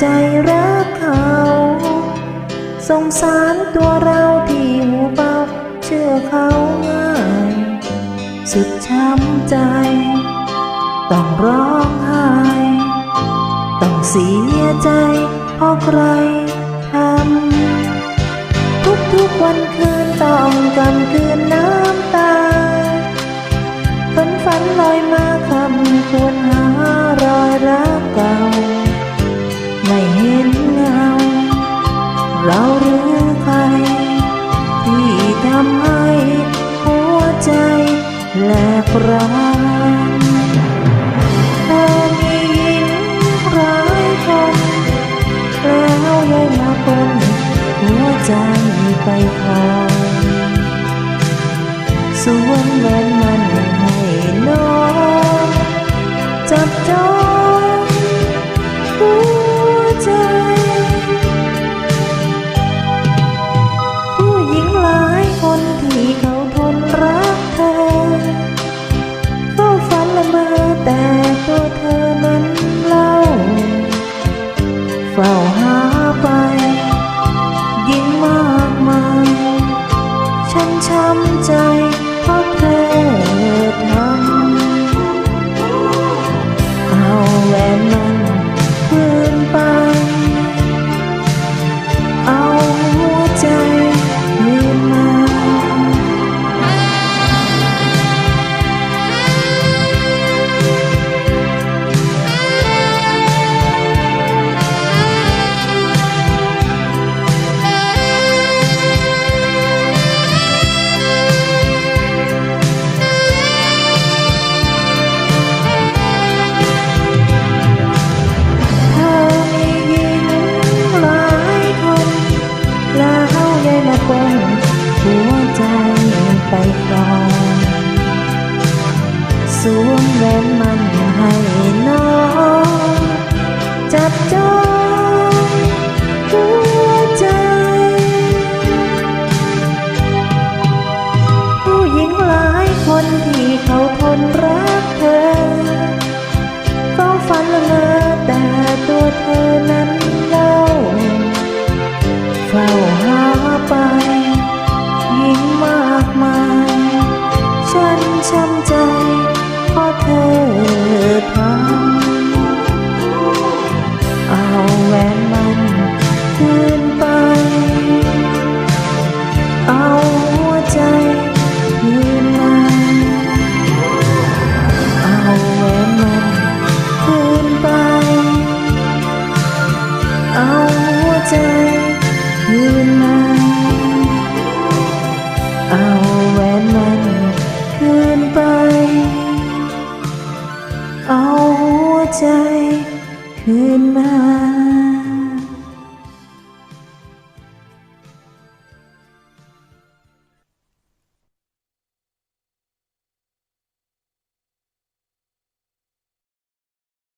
ใจรักเขา สงสารตัวเราที่หูเบาเชื่อเขาง่าย สุดช้ำใจ ต้องร้องไห้ ต้องเสียใจเพราะใครทำทุกๆวันคืนต้องกำคืน เราหรือใครที่ทำให้หัวใจแหลกร้างเธอมีหญิงร้ายคนแล้วยังมาคนหัวใจไปครองสวมแหวนมัน ฉันช้ำใจเพราะเธอทำเอาแหวนมัน ไปครองสวมแหวนมันให้น้อง จับจองหัวใจ ผู้หญิงหลายคนที่เขาทนรักเธอ ฉันช้ำใจเพราะเธอทำเอาแหวนมันคืนไป เอาหัวใจคืนมาเอาแหวนมันคืนไป เอาหัวใจคืนมา เอาแหวนมันคืน ไป เอาหัวใจคืนมา